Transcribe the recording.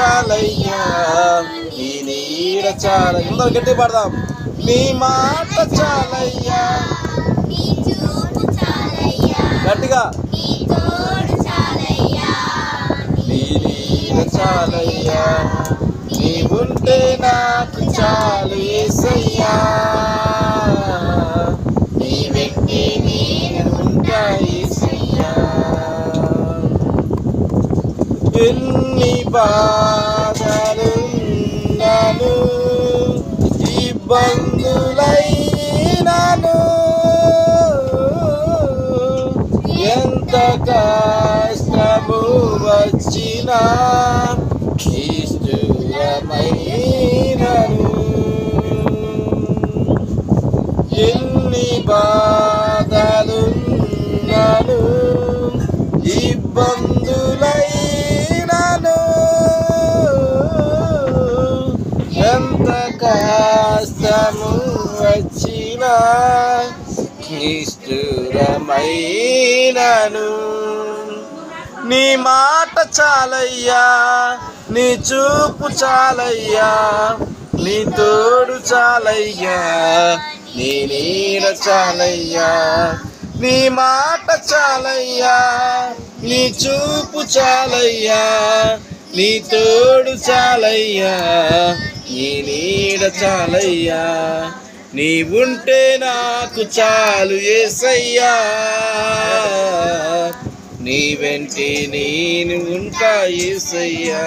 చాలయ్యా నీ నీడ చాల అందరూ గట్టి పడదాం. నీ మాట చాలయ్యా. గట్టిగా. నీ తోడు చాలయ్యా. నీ నీడ చాలయ్యా. నీ ఉంటే నాకు చాలు ఏసయ్యా. నీ వెంటే నేను ఉంటా ఏసయ్యా. ఎన్ని బాధలున్నాను ఇబ్బందులైనాను. ఎంత కష్టము వచ్చినా ఇష్టమైనను ఎన్ని బాధలున్నాను ఇబ్బంది వచ్చిన నిష్ఠురమైనను నీ మాట చాలయ్యా నీ చూపు చాలయ్యా నీ తోడు చాలయ్యా నీ నీడ చాలయ్యా నీ మాట చాలయ్యా నీ చూపు చాలయ్యా నీ తోడు చాలయ్యా నీ నీడ చాలయ్యా. నీ ఉంటే నాకు చాలు ఏసయ్యా. నీ వెంటే నేను ఉంటా ఏసయ్యా.